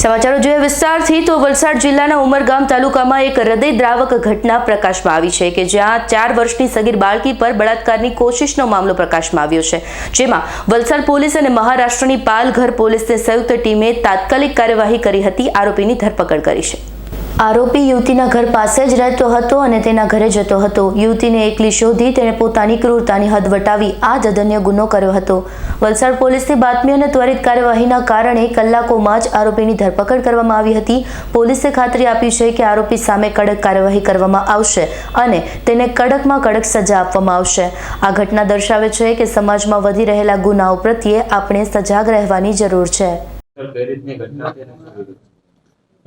સમાચારો જોઈએ વિસ્તારથી તો વલસાડ જિલ્લાના ઉમરગામ તાલુકામાં એક હૃદયદ્રાવક ઘટના પ્રકાશમાં આવી છે કે જ્યાં ચાર વર્ષની સગીર બાળકી પર બળાત્કારની કોશિશનો મામલો પ્રકાશમાં આવ્યો છે. જેમાં વલસાડ પોલીસ અને મહારાષ્ટ્રની પાલઘર પોલીસની સંયુક્ત ટીમે તાત્કાલિક કાર્યવાહી કરી હતી, આરોપીની ધરપકડ કરી છે. આરોપી યુવતીના ઘર પાસે જ રહેતો હતો અને તેના ઘરે જતો હતો. યુવતીને એકલી શોધી તેણે પોતાની ક્રૂરતાની હદ વટાવી. આ જધન્ય ગુનો કર્યો હતો. વલસાડ પોલીસની બાતમી અને ત્વરિત કાર્યવાહીના કારણે કલાકોમાં જ આરોપીની ધરપકડ કરવામાં આવી હતી. પોલીસે ખાતરી આપી છે કે આરોપી સામે કડક કાર્યવાહી કરવામાં આવશે અને તેને કડકમાં કડક સજા આપવામાં આવશે. આ ઘટના દર્શાવે છે કે સમાજમાં વધી રહેલા ગુનાઓ પ્રત્યે આપણે સજાગ રહેવાની જરૂર છે.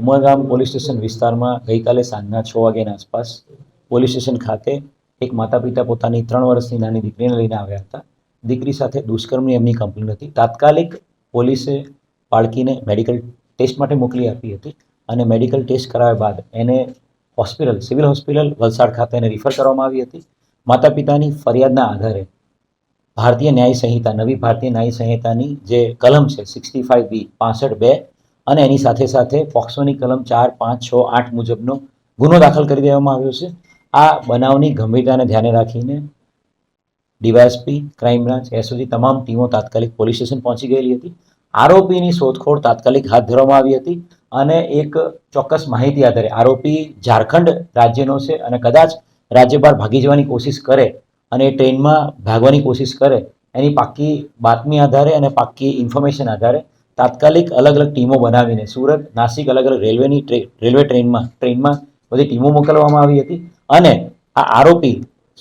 ઉમરગામ પોલીસ સ્ટેશન વિસ્તારમાં ગઈકાલે સાંજના છ વાગ્યાના આસપાસ પોલીસ સ્ટેશન ખાતે એક માતા પિતા પોતાની ત્રણ વર્ષની નાની દીકરીને લઈને આવ્યા હતા. દીકરી સાથે દુષ્કર્મની એમની કમ્પ્લેન હતી. તાત્કાલિક પોલીસે બાળકીને મેડિકલ ટેસ્ટ માટે મોકલી આપી હતી અને મેડિકલ ટેસ્ટ કરાવ્યા બાદ એને હોસ્પિટલ સિવિલ હોસ્પિટલ વલસાડ ખાતે એને રિફર કરવામાં આવી હતી. માતા પિતાની ફરિયાદના આધારે ભારતીય ન્યાય સંહિતા, નવી ભારતીય ન્યાય સંહિતાની જે કલમ છે સિક્સટી ફાઇવ બી પાસઠ બે અને એની સાથે સાથે પોક્સોની કલમ ચાર, પાંચ, છ, આઠ મુજબનો ગુનો દાખલ કરી દેવામાં આવ્યો છે. આ બનાવની ગંભીરતાને ધ્યાને રાખીને ડીવાયએસપી, ક્રાઇમ બ્રાન્ચ, એસઓજી તમામ ટીમો તાત્કાલિક પોલીસ સ્ટેશન પહોંચી ગયેલી હતી. આરોપીની શોધખોળ તાત્કાલિક હાથ ધરવામાં આવી હતી અને એક ચોક્કસ માહિતી આધારે આરોપી ઝારખંડ રાજ્યનો છે અને કદાચ રાજ્ય બહાર ભાગી જવાની કોશિશ કરે અને એ ટ્રેનમાં ભાગવાની કોશિશ કરે એની પાક્કી બાતમી આધારે અને પાક્કી ઇન્ફોર્મેશન આધારે તાત્કાલિક અલગ અલગ ટીમો બનાવીને સુરત, નાસિક અલગ અલગ રેલવેની રેલવે ટ્રેનમાં ટ્રેનમાં બધી ટીમો મોકલવામાં આવી હતી. અને આ આરોપી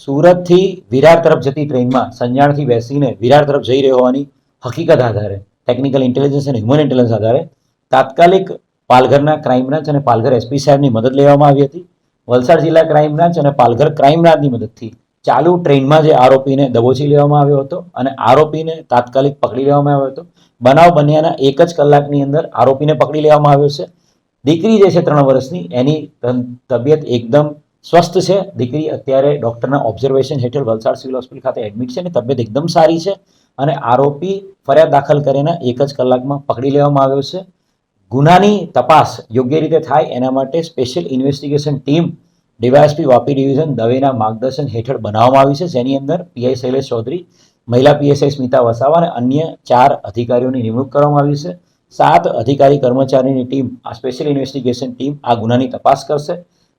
સુરતથી વિરાર તરફ જતી ટ્રેનમાં સંજાણથી બેસીને વિરાર તરફ જઈ રહ્યો હોવાની હકીકત આધારે ટેકનિકલ ઇન્ટેલિજન્સ અને હ્યુમન ઇન્ટેલિજન્સ આધારે તાત્કાલિક પાલઘરના ક્રાઇમ બ્રાન્ચ અને પાલઘર એસપી સાહેબની મદદ લેવામાં આવી હતી. વલસાડ જિલ્લા ક્રાઇમ બ્રાન્ચ અને પાલઘર ક્રાઇમ બ્રાન્ચની મદદથી ચાલુ ટ્રેનમાં જે આરોપીને દબોચી લેવામાં આવ્યો હતો અને આરોપીને તાત્કાલિક પકડી લેવામાં આવ્યો હતો. બનાવ બન્યાના એક જ કલાકની અંદર આરોપીને પકડી લેવામાં આવ્યો છે. દીકરી જે છે ત્રણ વર્ષની, એની તબિયત એકદમ સ્વસ્થ છે. દીકરી અત્યારે ડૉક્ટરના ઓબ્ઝર્વેશન હેઠળ વલસાડ સિવિલ હોસ્પિટલ ખાતે એડમિટ છે અને તબિયત એકદમ સારી છે અને આરોપી ફરિયાદ દાખલ કરીને એક જ કલાકમાં પકડી લેવામાં આવ્યો છે. ગુનાની તપાસ યોગ્ય રીતે થાય એના માટે special investigation team DYSP Vapi division દવેના માર્ગદર્શન હેઠળ બનાવવામાં આવી છે. જેની અંદર પીઆઈ શૈલેષ ચૌધરી, મહિલા પીએસઆઈ સ્મિતા વસાવા અને અન્ય ચાર અધિકારીઓની નિમણૂક કરવામાં આવી છે. સાત અધિકારી કર્મચારીની ટીમ, આ સ્પેશિયલ ઇન્વેસ્ટિગેશન ટીમ, આ ગુનાની તપાસ કરશે.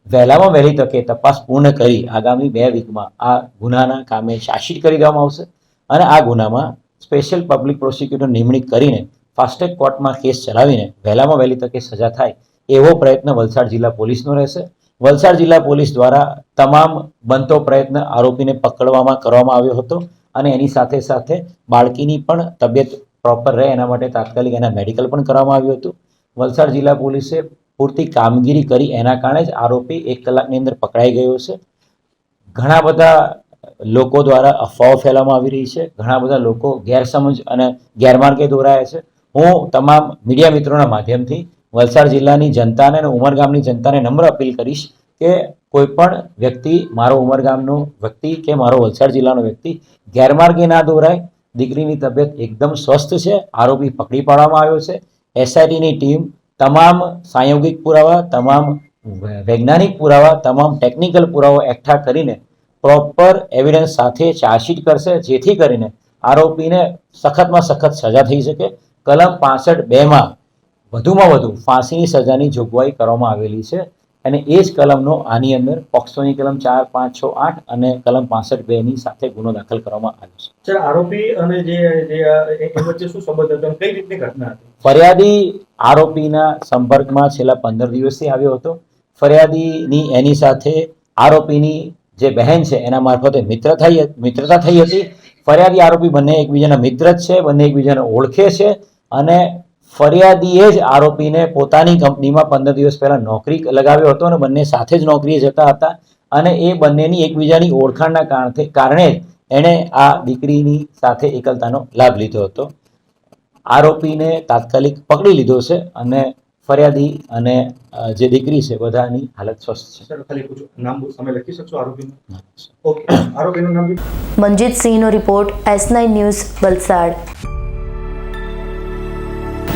વહેલામાં વહેલી તકે તપાસ પૂર્ણ કરી આગામી બે વીકમાં આ ગુનાના કામે શાસિત કરી દેવામાં આવશે અને આ ગુનામાં સ્પેશિયલ પબ્લિક પ્રોસિક્યુટર નિમણૂક કરીને ફાસ્ટેગ કોર્ટમાં કેસ ચલાવીને વહેલામાં વહેલી તકે સજા થાય એવો પ્રયત્ન વલસાડ જિલ્લા પોલીસનો રહેશે. વલસાડ જિલ્લા પોલીસ દ્વારા તમામ બનતો પ્રયત્ન આરોપીને પકડવામાં કરવામાં આવ્યો હતો અને એની સાથે સાથે બાળકીની પણ તબિયત પ્રોપર રહે એના માટે તાત્કાલિક એના મેડિકલ પણ કરવામાં આવ્યું હતું. વલસાડ જિલ્લા પોલીસે પૂરતી કામગીરી કરી એના કારણે જ આરોપી એક કલાકની અંદર પકડાઈ ગયો છે. ઘણા બધા લોકો દ્વારા અફવાઓ ફેલાવવામાં આવી રહી છે. ઘણા બધા લોકો ગેરસમજ અને ગેરમાર્ગે દોરાયા છે. હું તમામ મીડિયા મિત્રોના માધ્યમથી વલસાડ જિલ્લાની જનતાને અને ઉમરગામની જનતાને નમ્ર અપીલ કરીશ કે કોઈ પણ વ્યક્તિ મારો ઉમરગામનો વ્યક્તિ કે મારો વલસાડ જિલ્લાનો વ્યક્તિ ગેરમાર્ગે ના દોરાય, દીકરીની તબિયત એકદમ સ્વસ્થ છે, આરોપી પકડી પાડવામાં આવ્યો છે, એસઆઈટીની ટીમ તમામ સાયોગિક પુરાવા, તમામ વૈજ્ઞાનિક પુરાવા, તમામ ટેકનિકલ પુરાવા એકઠા કરીને પ્રોપર એવિડન્સ સાથે ચાર્જશીટ કરશે, જેથી કરીને આરોપીને સખતમાં સખત સજા થઈ શકે. કલમ પાસઠ બેમાં વધુમાં વધુ ફાંસીની સજાની જોગવાઈ કરવામાં આવેલી છે અને એ જ કલમનો આની અંદર પોક્સોની કલમ ચાર પાંચ છ આઠ અને કલમ પાસઠ બેની સાથે ગુનો દાખલ કરવામાં આવ્યો છે. સર આરોપી અને જે વચ્ચે શું સંબંધ હતો કઈ રીતની ઘટના હતી? ફરિયાદી આરોપીના સંપર્કમાં છેલ્લા પંદર દિવસથી આવ્યો હતો. ફરિયાદીની એની સાથે આરોપીની જે બહેન છે એના મારફતે મિત્ર થઈ મિત્રતા થઈ હતી. ફરિયાદી આરોપી બંને એકબીજાના મિત્ર જ છે બંને એકબીજાને ઓળખે છે અને ફરિયાદીએ જ આરોપીને પોતાની કંપનીમાં પંદર દિવસ પહેલા નોકરી લગાવ્યો હતો અને બંને સાથે જ નોકરીએ જતા હતા. અને એ બંનેની એકબીજાની ઓળખાણના કારણે કારણે એણે આ દીકરીની સાથે એકલતાનો લાભ લીધો હતો. આરોપીને તાત્કાલિક પકડી લીધો છે અને ફરિયાદી અને જે દીકરી છે બધાની હાલત સ્વસ્થ છે. મંજીત ખાલી પૂછો. નામ તમે લખી શકશો આરોપીનું? ઓકે. આરોપીનું નામ બી? Manjit સિંહનો report S nine news Valsad.